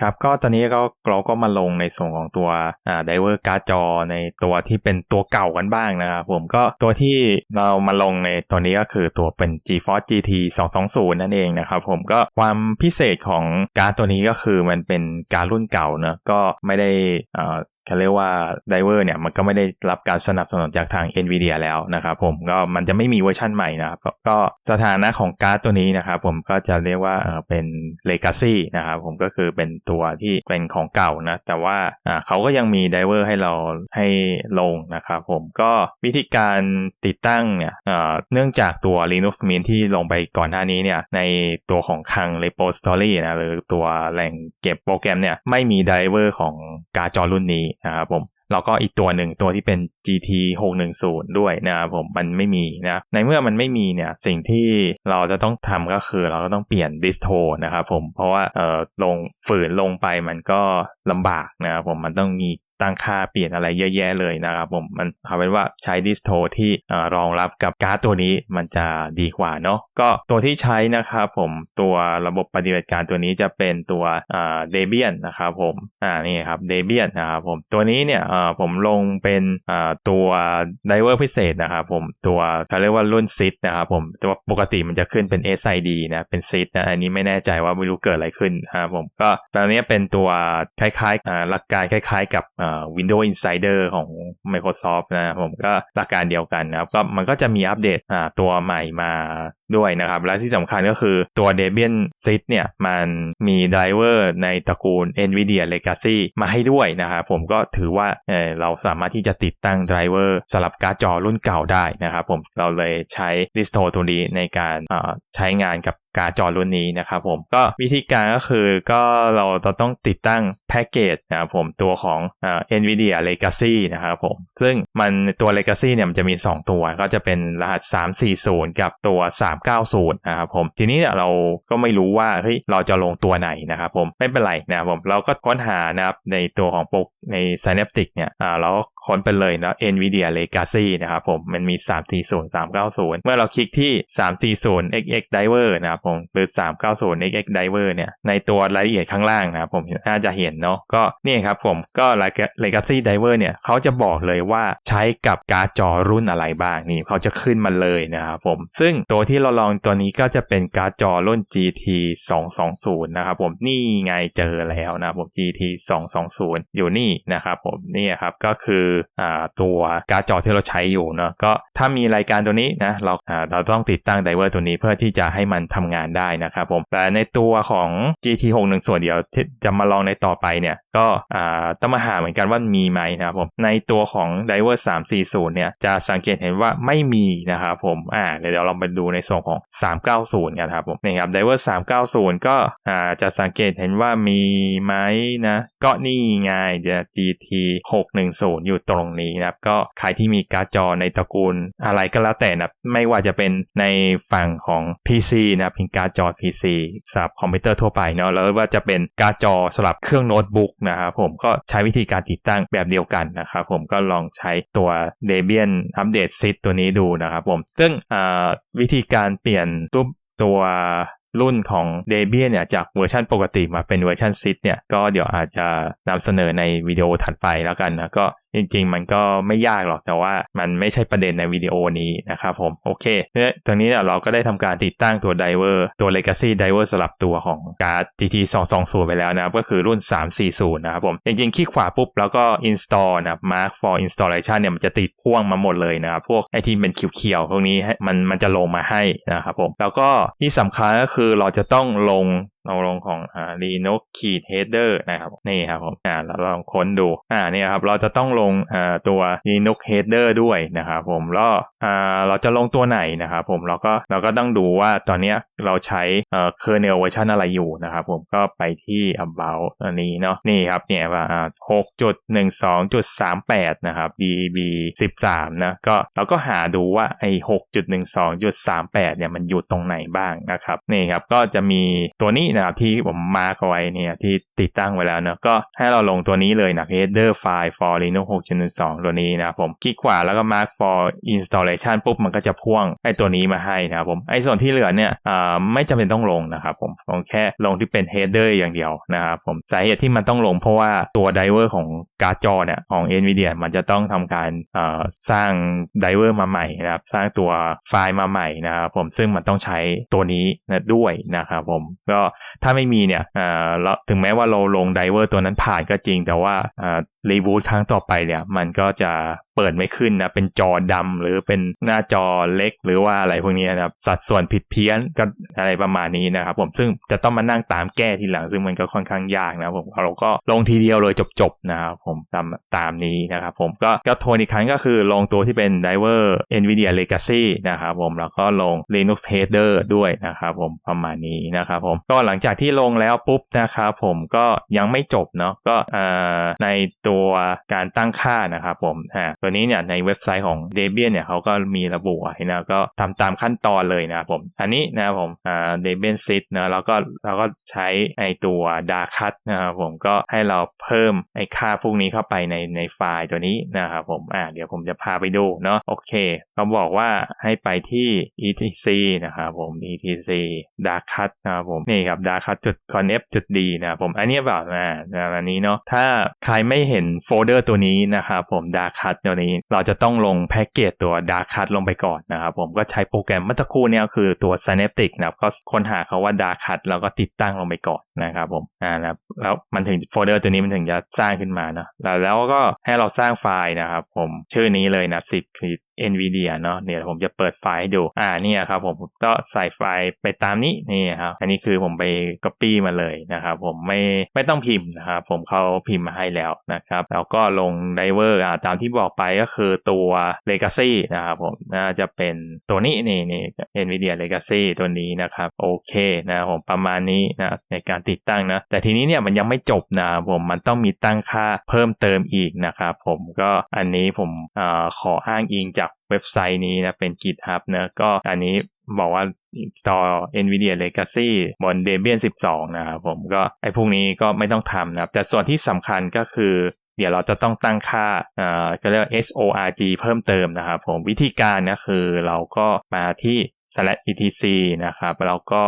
ครับก็ตอนนี้ก็เราก็มาลงในส่วนของตัวอ่าไดเวอร์การ์ดจอในตัวที่เป็นตัวเก่ากันบ้างนะครับผมก็ตัวที่เรามาลงในตัวนี้ก็คือตัวเป็น GeForce GT 220 นั่นเองนะครับผมก็ความพิเศษของการ์ดตัวนี้ก็คือมันเป็นการ์รุ่นเก่าเนอะก็ไม่ได้อ่า เขาเรียกว่าไดเวอร์เนี่ยมันก็ไม่ได้รับการสนับสนุนจากทาง NVIDIA แล้วนะครับผมก็มันจะไม่มีเวอร์ชันใหม่นะครับก็สถานะของการ์ดตัวนี้นะครับผมก็จะเรียกว่าเป็น Legacy นะครับผมก็คือเป็นตัวที่เป็นของเก่านะแต่ว่าเขาก็ยังมีไดเวอร์ให้เราให้ลงนะครับผมก็วิธีการติดตั้งเนี่ยเนื่องจากตัว Linux Mint ที่ลงไปก่อนหน้านี้เนี่ยในตัวของคลัง repository นะหรือตัวแหล่งเก็บโปรแกรมเนี่ยไม่มีไดเวอร์ของการ์ดจอรุ่นนี้นะครับผมแล้วก็อีกตัวหนึ่งตัวที่เป็น GT 610 ด้วยนะครับผมมันไม่มีนะในเมื่อมันไม่มีเนี่ยสิ่งที่เราจะต้องทำก็คือเราก็ต้องเปลี่ยนดิสโทนะครับผมเพราะว่าเอ่อลงฝืนลงไปมันก็ลำบากนะครับผมมันต้องมี ตั้งค่าเปลี่ยนอะไรเยอะแยะเลยนะครับผมมันเอาเป็นว่าใช้ดิสโทที่รองรับกับการ์ดตัวนี้มันจะดีกว่าเนาะก็ตัวที่ใช้นะครับผมตัวระบบปฏิบัติการตัวนี้จะเป็นตัวเดเบียนนะครับผมอ่านี่ครับเดเบียนนะครับผมตัวนี้เนี่ยผมลงเป็นตัวไดเวอร์พิเศษนะครับผมตัวเขาเรียกว่ารุ่นซิดนะครับผมตัวปกติมันจะขึ้นเป็น SID นะเป็นซิดนะอันนี้ไม่แน่ใจว่าไม่รู้เกิดอะไรขึ้นนะครับผมก็ตอนนี้เป็นตัวคล้ายๆหลักการคล้าย ๆ กับ Windows Insider ของ Microsoft นะผมก็หลักการเดียวกันนะครับก็มันก็จะมีอัปเดตตัวใหม่มาด้วยนะครับ และที่สำคัญก็คือตัว Debian s i t เนี่ย มันมีไดรเวอร์ในตระกูล NVIDIA Legacy มาให้ด้วยนะครับผมก็ถือว่าเเราสามารถที่จะติดตั้งไดรเวอร์สำหรับการ์ดจอรุ่นเก่าได้นะครับผมเราเลยใช้ดิสโทตัวนี้ในการใช้งานกับการ์ดจอรุ่นนี้นะครับผมก็วิธีการก็คือก็เราต้องติดตั้งแพ็กเกจนะครับผมตัวของเอ่า NVIDIA Legacy นะครับผมซึ่งมันตัว Legacy เนี่ยมันจะมี 2 ตัวก็จะเป็นรหัส 340 กับตัว390นะครับผมทีนี้เราก็ไม่รู้ว่าเฮ้ยเราจะลงตัวไหนนะครับผมไม่เป็นไรนะครับผมเราก็ค้นหานะครับในตัวของโปรใน Synaptic เนี่ยอ่าเราค้นไปเลยนะ NVIDIA Legacy นะครับผมมันมี 340 390 เมื่อเราคลิกที่ 340 XX Diver นะครับผมหรือ 390 XX Diver เนี่ยในตัวรายละเอียดข้างล่างนะครับผมน่าจะเห็นเนาะก็นี่ครับผมก็ Legacy Diver เนี่ยเขาจะบอกเลยว่าใช้กับการ์ดจอรุ่นอะไรบ้างนี่เขาจะขึ้นมาเลยนะครับผมซึ่งตัวที่เราลองตัวนี้ก็จะเป็นการ์ดจอรุ่น GT 220 นะครับผมนี่ไงเจอแล้วนะผม GT 220 อยู่นี่นะครับผมนี่ครับก็คืออ่าตัวการ์ดจอที่เราใช้อยู่เนาะก็ถ้ามีรายการตัวนี้นะเราอ่าเราต้องติดตั้งไดเวอร์ตัวนี้เพื่อที่จะให้มันทำงานได้นะครับผมแต่ในตัวของ GT 61ส่วนเดียวที่จะมาลองในต่อไปเนี่ยก็อ่าต้องมาหาเหมือนกันว่ามีไหมนะครับผมในตัวของไดเวอร์340เนี่ยจะสังเกตเห็นว่าไม่มีนะครับผมอ่าเดี๋ยวเราไปดูในส่วนของ 390กันครับผมนี่ครับไดเวอร์390 ก็อ่าจะสังเกตเห็นว่ามีไหมนะ ก็นี่ไงเดี๋ยว GT 610 อยู่ตรงนี้นะครับ ก็ใครที่มีการ์ดจอในตระกูลอะไรก็แล้วแต่นะไม่ว่าจะเป็นในฝั่งของ PC นะเป็นการ์ดจอ PC สำหรับคอมพิวเตอร์ทั่วไปเนาะแล้วว่าจะเป็นการ์ดจอสำหรับเครื่องโน้ตบุ๊กนะครับผมก็ใช้วิธีการติดตั้งแบบเดียวกันนะครับผมก็ลองใช้ตัว Debian Update Sit ตัวนี้ดูนะครับผมซึ่งวิธีการการเปลี่ยนตัวตัวรุ่นของ Debian เนี่ยจากเวอร์ชันปกติมาเป็นเวอร์ชันซิดเนี่ยก็เดี๋ยวอาจจะนำเสนอในวิดีโอถัดไปแล้วกันนะก็ จริง ๆ มันก็ไม่ยากหรอกแต่ว่ามันไม่ใช่ประเด็นในวิดีโอนี้นะครับผมโอเคเนี่ยตรงนี้เนี่ยเราก็ได้ทำการติดตั้งตัวไดเวอร์ตัว Legacy diver สลับตัวของการ์ด GT 220 ไปแล้วนะครับ ก็คือรุ่น 340 นะครับผม จริงๆคลิกขวาปุ๊บ แล้วก็ install นะ mark for installation เนี่ยมันจะติดพ่วงมาหมดเลยนะครับ พวกไอที่เป็นเขียวๆพวกนี้มันมันจะลงมาให้นะครับผม แล้วก็ที่สำคัญก็คือเราจะต้องลง เราลงของอ่า Linux ขีด header นะครับนี่ครับผมอ่าเราลองค้นดูอ่านี่ครับเราจะต้องลงอ่าตัว Linux header ด้วยนะครับผมแล้วอ่าเราจะลงตัวไหนนะครับผมเราก็เราก็ต้องดูว่าตอนนี้เราใช้เอ่อ kernel เวอร์ชันอะไรอยู่นะครับผมก็ไปที่ about อันนี้เนาะนี่ครับเนี่ยว่าหกจุดหนึ่งสองจุดสามแปดนะครับ db สิบสามนะก็เราก็หาดูว่าไอ้หกจุดหนึ่งสองจุดสามแปดเนี่ยมันอยู่ตรงไหนบ้างนะครับนี่ครับก็จะมีตัวนี้นะครับที่ผมมาร์กเอาไว้เนี่ยที่ติดตั้งไว้แล้วเนะก็ให้เราลงตัวนี้เลยนะ header file for Linux 6.1.2 ตัวนี้นะครับผมคลิกขวาแล้วก็ mark for installation ปุ๊บมันก็จะพ่วงไอตัวนี้มาให้นะครับผมไอส่วนที่เหลือเนี่ยไม่จำเป็นต้องลงนะครับผมผมแค่ลงที่เป็น header อย่างเดียวนะครับผมสาเหตุที่มันต้องลงเพราะว่าตัวไดเวอร์ของการ์ดจอเนี่ยของ NVIDIA มันจะต้องทำการสร้างไดเวอร์มาใหม่นะครับสร้างตัวไฟล์มาใหม่นะครับผมซึ่งมันต้องใช้ตัวนี้นะด้วยนะครับผมก็ถ้าไม่มีเนี่ยถึงแม้ว่าเราลงไดเวอร์ตัวนั้นผ่านก็จริง แต่ว่า รีบูตครั้งต่อไปเนี่ย มันก็จะเปิดไม่ขึ้นนะเป็นจอดำหรือเป็นหน้าจอเล็กหรือว่าอะไรพวกนี้นะครับสัดส่วนผิดเพี้ยนก็อะไรประมาณนี้นะครับผมซึ่งจะต้องมานั่งตามแก้ทีหลัง ซึ่งมันก็ค่อนข้างยากนะผมเราก็ลงทีเดียวเลยจบๆนะครับผมตามตามนี้นะครับผมก็ก็โทนอีกครั้งก็คือลงตัวที่เป็น driver NVIDIA Legacy นะครับผมแล้วก็ลง Linux Header ด้วยนะครับผมประมาณนี้นะครับผมก็หลังจากที่ลงแล้วปุ๊บนะครับผมก็ยังไม่จบเนาะก็ในตัวัวการตั้งค่านะครับผมอ่าตัวนี้เนี่ยในเว็บไซต์ของ Debian เนี่ยเขาก็มีระบุไว้นะก็ทำตามขั้นตอนเลยนะครับผมอันนี้นะครับผมอ่า Debian Sit นะแล้วก็เราก็ใช้ไอตัว Darkat นะครับผมก็ให้เราเพิ่มไอค่าพวกนี้เข้าไปในในไฟล์ตัวนี้นะครับผมอ่าเดี๋ยวผมจะพาไปดูเนาะโอเคเขาบอกว่าให้ไปที่ etc นะครับผม etc darkat นะครับผมนี่ครับ darkat จุด conf จุด d นะครับผมอันนี้แบบนะอันนี้เนาะถ้าใครไม่เห็นโฟลเดอร์ตัวนี้นะครับผม darkat ตัวนี้ เราจะต้องลงแพ็กเกจตัว darkat ลงไปก่อนนะครับผมก็ใช้โปรแกรมเมื่อสักครู่นี้คือตัว synaptic นะครับก็ค้นหาเขาว่า darkat แล้วก็ติดตั้งลงไปก่อนนะครับผมอ่านะแล้วมันถึงโฟลเดอร์ตัวนี้มันถึงจะสร้างขึ้นมาเนาะแล้วก็ให้เราสร้างไฟล์นะครับผมชื่อนี้เลยนะสิบคือ NVIDIA เนาะเนี่ยวผมจะเปิดไฟล์ให้ดู อ่าเนี่ยครับผมก็ใส่ไฟล์ไปตามนี้นี่ครับอันนี้คือผมไป Copy มาเลยนะครับผมไม่ไม่ต้องพิมพ์นะครับผมเขาพิมพ์มาให้แล้วนะครับแล้วก็ลงไดเวอร์อ่าตามที่บอกไปก็คือตัว Legacy นะครับผมน่าจะเป็นตัวนี้นี่นี่ NVIDIA Legacy ตัวนี้นะครับโอเคนะผมประมาณนี้นะในการติดตั้งนะแต่ทีนี้เนี่ยมันยังไม่จบนะผมมันต้องมีตั้งค่าเพิ่มเติมอีกนะครับผมก็อันนี้ผมอขออ้างอิงจากเว็บไซต์นี้นะ เป็น GitHub นะก็อันนี้บอกว่า install NVIDIA Legacy บน Debian 12 นะครับผมก็ไอพวกนี้ก็ไม่ต้องทำนะครับ แต่ส่วนที่สำคัญก็คือเดี๋ยวเราจะต้องตั้งค่าเอ่อก็เรียก SORG เพิ่มเติมนะครับผมวิธีการนะคือเราก็มาที่ etc นะครับแล้วก็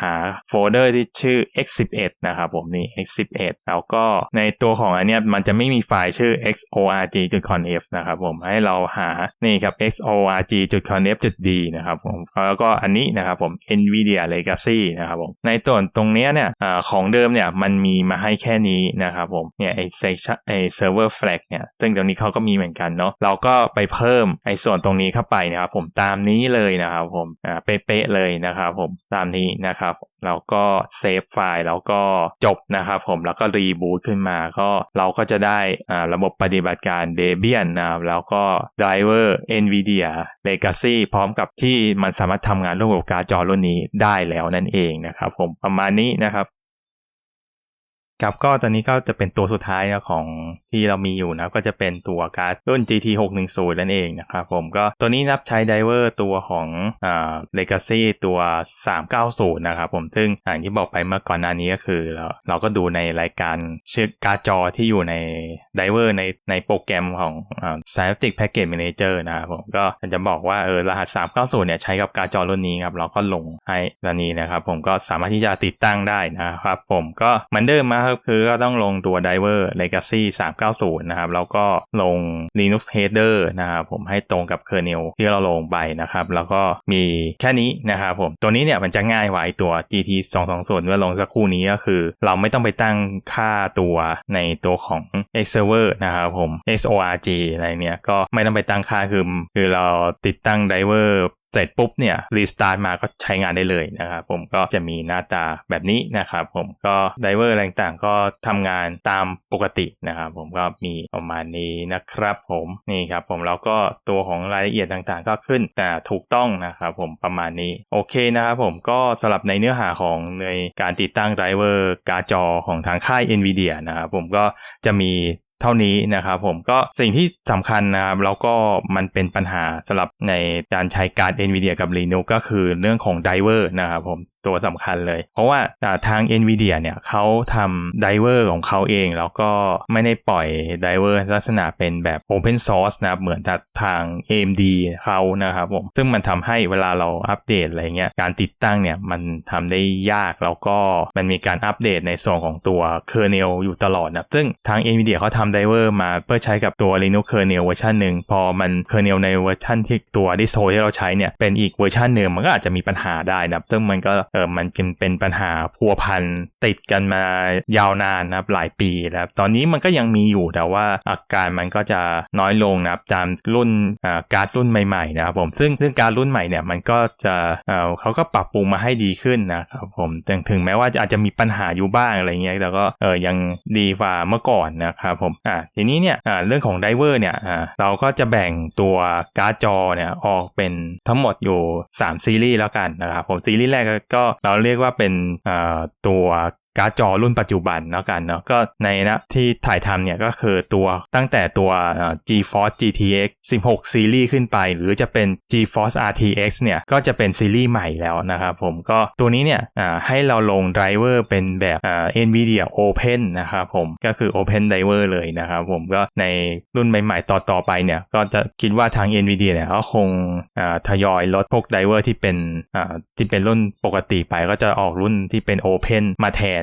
หาโฟลเดอร์ที่ชื่อ x11 นะครับผมนี่ x11 แล้วก็ในตัวของอันเนี้ยมันจะไม่มีไฟล์ชื่อ xorg.conf นะครับผมให้เราหานี่ครับ xorg.conf.d นะครับผมแล้วก็อันนี้นะครับผม nvidia legacy นะครับผมในตัวนตรงเนี้ยเนี่ยอของเดิมเนี่ยมันมีมาให้แค่นี้นะครับผมเนี่ยไอ section ไอ server flag เนี่ยซึ่งตรงนี้เขาก็มีเหมือนกันเนาะเราก็ไปเพิ่มไอส่วนตรงนี้เข้าไปนะครับผมตามนี้เลยนะครับผมอ่าเป๊ะๆเลยนะครับผมตามนี้นะครับแล้วก็เซฟไฟล์แล้วก็จบนะครับผมแล้วก็รีบูตขึ้นมาก็เราก็จะได้อ่าระบบปฏิบัติการ Debian นะครับแล้วก็ driver NVIDIA Legacy พร้อมกับที่มันสามารถทำงานร่วมกับการ์ดจอรุ่นนี้ได้แล้วนั่นเองนะครับผมประมาณนี้นะครับ ครับก็ตอนนี้ก็จะเป็นตัวสุดท้ายนะของที่เรามีอยู่นะก็จะเป็นตัวการ์ดรุ่น GT 610นั่นเองนะครับผมก็ตัวนี้นับใช้ไดเวอร์ตัวของอ่า Legacy ตัว 390 นะครับผมซึ่งอย่างที่บอกไปเมื่อก่อนหน้านี้ก็คือเราเราก็ดูในรายการชื่อการ์ดจอที่อยู่ในไดเวอร์ในในโปรแกรมของอ่า Synaptic Package Manager นะครับผมก็จะบอกว่าเออรหัส 390 เนี่ยใช้กับการ์ดจอรุ่นนี้ครับเราก็ลงให้ตอนนี้นะครับผมก็สามารถที่จะติดตั้งได้นะครับผมก็เหมือนเดิมมาครับคือก็ต้องลงตัว Diver Legacy 390 นะครับ แล้วก็ลง Linux Header นะครับผมให้ตรงกับ kernel ที่เราลงไปนะครับ แล้วก็มีแค่นี้นะครับผม ตัวนี้เนี่ยมันจะง่ายกว่าตัว GT 220เมื่อลงสักครู่นี้ก็คือ เราไม่ต้องไปตั้งค่าตัวในตัวของ X Server นะครับผม XORG อะไรเนี่ยก็ไม่ต้องไปตั้งค่าคือคือเราติดตั้ง Diver เสร็จปุ๊บเนี่ยรีสตาร์ทมาก็ใช้งานได้เลยนะครับผมก็จะมีหน้าตาแบบนี้นะครับผมก็ไดเวอร์อะไรต่างๆก็ทำงานตามปกตินะครับผมก็มีประมาณนี้นะครับผมนี่ครับผมแล้วก็ตัวของรายละเอียดต่างๆ ก็ขึ้นแต่ถูกต้องนะครับผมประมาณนี้โอเคนะครับผมก็สำหรับในเนื้อหาของในการติดตั้งไดเวอร์การ์ดจอของทางค่าย NVIDIA นะครับผมก็จะมี เท่านี้นะครับผมก็สิ่งที่สำคัญนะครับแล้วก็มันเป็นปัญหาสำหรับในการใช้การ์ด NVIDIA กับ Linux ก็คือเรื่องของไดเวอร์นะครับผม ตัวสำคัญเลย เพราะว่าทาง NVIDIA เนี่ยเขาทำไดเวอร์ของเขาเอง แล้วก็ไม่ได้ปล่อยไดเวอร์ลักษณะเป็นแบบ Open Source นะครับเหมือนทาง AMD เขานะครับผมซึ่งมันทำให้เวลาเราอัปเดตอะไรเงี้ยการติดตั้งเนี่ยมันทำได้ยากแล้วก็มันมีการอัปเดตในส่วนของตัว kernel อยู่ตลอดนะซึ่งทาง NVIDIA เขาทำไดเวอร์มาเพื่อใช้กับตัว Linux kernel เวอร์ชันหนึ่งพอมัน kernel ในเวอร์ชันที่ตัว distro ที่เราใช้เนี่ยเป็นอีกเวอร์ชันหนึ่งมันก็อาจจะมีปัญหาได้นะซึ่งมันก็เออมันเป็นปัญหาพัวพันติดกันมายาวนานนะครับหลายปีนะครับตอนนี้มันก็ยังมีอยู่แต่ว่าอาการมันก็จะน้อยลงนะครับตามรุ่นการ์ดรุ่นใหม่ๆนะครับผมซึ่งซึ่งการรุ่นใหม่เนี่ยมันก็จะเเขาก็ปรับปรุงมาให้ดีขึ้นนะครับผมถึงถึงแม้ว่าอาจจะมีปัญหาอยู่บ้างอะไรเงี้ยแต่ก็เออยังดีกว่าเมื่อก่อนนะครับผมอ่าทีนี้เนี่ยอ่าเรื่องของไดเวอร์เนี่ยอ่าเราก็จะแบ่งตัวการ์ดจอเนี่ยออกเป็นทั้งหมดอยู่ 3 ซีรีส์แล้วกันนะครับผมซีรีส์แรกก็เราเรียกว่าเป็นตัว การ์ดจอรุ่นปัจจุบันแล้วกันเนาะก็ในนะที่ถ่ายทำเนี่ยก็คือตัวตั้งแต่ตัว GeForce GTX 16ซีรีส์ขึ้นไป หรือจะเป็น GeForce RTX เนี่ยก็จะเป็นซีรีส์ใหม่แล้วนะครับผมก็ตัวนี้เนี่ยให้เราลงไดรเวอร์เป็นแบบ NVIDIA Open นะครับผมก็คือ Open Driver เลยนะครับผมก็ในรุ่นใหม่ๆต่อๆไปเนี่ยก็จะคิดว่าทาง NVIDIA เนี่ยก็คงทยอยลดพวกไดรเวอร์ที่เป็นที่เป็นรุ่นปกติไปก็จะออกรุ่นที่เป็น Open มาแทน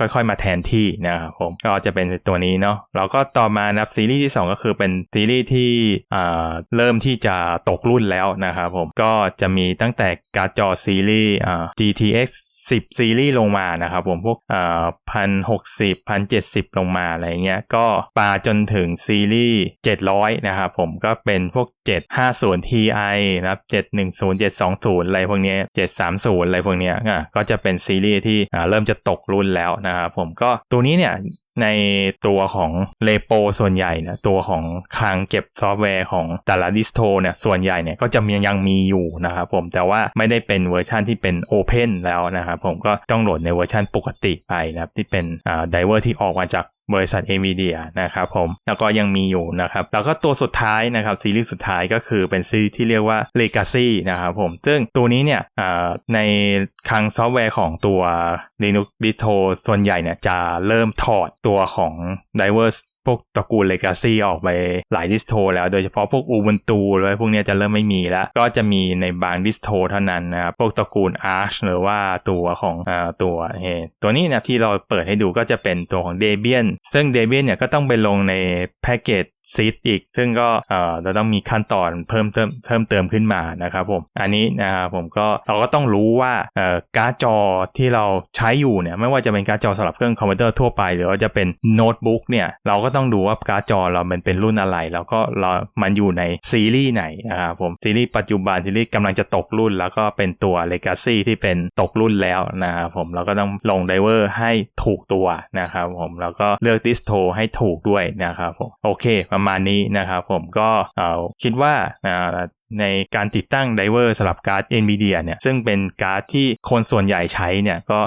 ค่อยๆ มาแทนที่นะครับผมก็จะเป็นตัวนี้เนาะเราก็ต่อมานับซีรีส์ที่ 2 ก็คือเป็นซีรีส์ที่เริ่มที่จะตกรุ่นแล้วนะครับผมก็จะมีตั้งแต่การ์ดจอซีรีส์ GTX 10 ซีรีส์ลงมานะครับผมพวกพันหกสิบพันเจ็ดสิบลงมาอะไรเงี้ยก็ปาจนถึงซีรีส์ 700 นะครับผมก็เป็นพวก 750 Ti นะครับ710 720 อะไรพวกนี้730 อะไรพวกนี้อะก็จะเป็นซีรีส์ที่เริ่มจะตกรุ่นแล้วนะครับผมก็ตัวนี้เนี่ย ในตัวของเลโปส่วนใหญ่เนี่ยตัวของคลังเก็บซอฟต์แวร์ของแต่ละดิสโทเนี่ยส่วนใหญ่เนี่ยก็จะยังยังมีอยู่นะครับผมแต่ว่าไม่ได้เป็นเวอร์ชันที่เป็นโอเพนแล้วนะครับผมก็ต้องโหลดในเวอร์ชันปกติไปนะครับที่เป็นอ่าไดเวอร์ที่ออกมาจาก บริษัท NVIDIA นะครับผม แล้วก็ยังมีอยู่นะครับ แล้วก็ตัวสุดท้ายนะครับซีรีส์สุดท้ายก็คือเป็นซีรีส์ที่เรียกว่า Legacy นะครับผม ซึ่งตัวนี้เนี่ยในคลังซอฟต์แวร์ของตัว Linux Distro ส่วนใหญ่เนี่ยจะเริ่มถอดตัวของ Diverse พวกตระกูล Legacy ออกไปหลายดิสโทแล้วโดยเฉพาะพวก Ubuntu แล้วพวกนี้จะเริ่มไม่มีแล้ว ก็จะมีในบางดิสโทเท่านั้นนะครับพวกตระกูล Arch หรือว่าตัวของอตัวเฮตัวนี้นะที่เราเปิดให้ดูก็จะเป็นตัวของ Debian ซึ่ง Debian เนี่ยก็ต้องไปลงในแพ็กเกจ ซีดอีก ซึ่งก็เอ่อเราต้องมีขั้นตอนเพิ่มเติมเพิ่มเติมขึ้นมานะครับผมอันนี้นะครับผมก็เราก็ต้องรู้ว่าเอ่อการ์ดจอที่เราใช้อยู่เนี่ยไม่ว่าจะเป็นการ์ดจอสำหรับเครื่องคอมพิวเตอร์ทั่วไป หรือว่าจะเป็นโน้ตบุ๊กเนี่ยเราก็ต้องดูว่าการ์ดจอเรามันเป็นรุ่นอะไร แล้วก็เรามันอยู่ในซีรีส์ไหนนะครับผมซีรีส์ปัจจุบันซีรีส์กำลังจะตกรุ่น แล้วก็เป็นตัว Legacy ที่เป็นตกรุ่นแล้วนะครับผมเราก็ต้องลงไดเวอร์ให้ถูกตัวนะครับผมแล้วก็เลือกดิสโทให้ถูกด้วยนะครับผมโอเคประมาณนี้นะครับผมก็คิดว่า ในการติดตั้งไดเวอร์สำหรับการ์ด NVIDIA เนี่ยซึ่งเป็นการ์ดที่คนส่วนใหญ่ใช้เนี่ยก็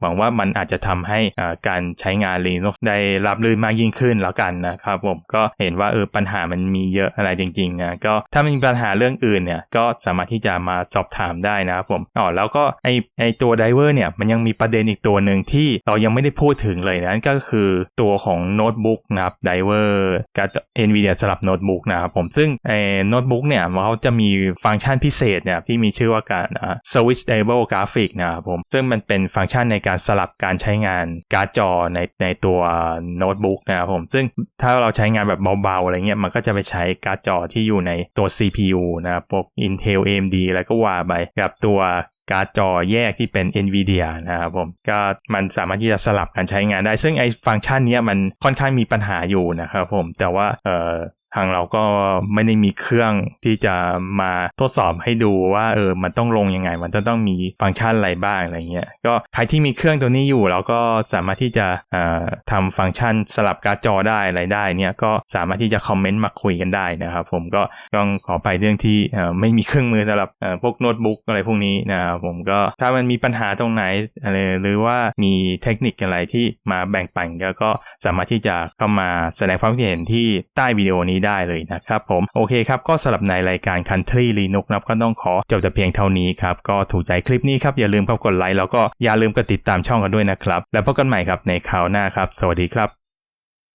หวังว่ามันอาจจะทำให้การใช้งาน Linux ได้รับรื่นมากยิ่งขึ้นแล้วกันนะครับผมก็เห็นว่าเออปัญหามันมีเยอะอะไรจริงๆนะก็ถ้ามีปัญหาเรื่องอื่นเนี่ยก็สามารถที่จะมาสอบถามได้นะครับผมอ๋อแล้วก็ไอไอตัวไดเวอร์เนี่ยมันยังมีประเด็นอีกตัวหนึ่งที่เรายังไม่ได้พูดถึงเลยนั่นก็คือตัวของโน้ตบุ๊กนะครับไดเวอร์กับ NVIDIA สำหรับโน้ตบุ๊กนะครับผมซึ่งไอโน้ตบุ๊กเนี่ยเขาจะมีฟังก์ชันพิเศษเนี่ยที่มีชื่อว่าการ switchable graphic นะครับผมซึ่งมันเป็นฟังก์ชันในการสลับการใช้งานการ์ดจอในในตัวโน้ตบุ๊กนะครับผมซึ่งถ้าเราใช้งานแบบเบาๆอะไรเงี้ยมันก็จะไปใช้การ์ดจอที่อยู่ในตัว CPU นะครับพวก Intel AMD อะไรก็ว่าไปกับตัวการ์ดจอแยกที่เป็น NVIDIA นะครับผมก็มันสามารถที่จะสลับการใช้งานได้ ซึ่งไอ้ฟังก์ชันนี้มันค่อนข้างมีปัญหาอยู่นะครับผมแต่ว่าเอ่อ ทางเราก็ไม่ได้มีเครื่องที่จะมาทดสอบให้ดูว่าเออมันต้องลงยังไง มันจะต้องมีฟังก์ชันอะไรบ้างอะไรเงี้ยก็ใครที่มีเครื่องตัวนี้อยู่เราก็สามารถที่จะทำฟังก์ชันสลับการ์ดจอได้อะไรได้เนี่ยก็สามารถที่จะคอมเมนต์มาคุยกันได้นะครับผมก็ต้องขอไปเรื่องที่ไม่มีเครื่องมือสำหรับพวกโน้ตบุ๊กอะไรพวกนี้นะครับผมก็ถ้ามันมีปัญหาตรงไหนอะไรหรือว่ามีเทคนิคอะไรที่มาแบ่งปันก็สามารถที่จะเข้ามาแสดงความคิดเห็นที่ใต้วิดีโอนี้ได้เลยนะครับผมโอเคครับก็สำหรับในรายการ Country Linux นะก็ต้องขอจบแต่เพียงเท่านี้ครับก็ถูกใจคลิปนี้ครับอย่าลืมเข้ากดไลค์แล้วก็อย่าลืมกดติดตามช่องกันด้วยนะครับ แล้วพบกันใหม่ครับในคราวหน้าครับ สวัสดีครับ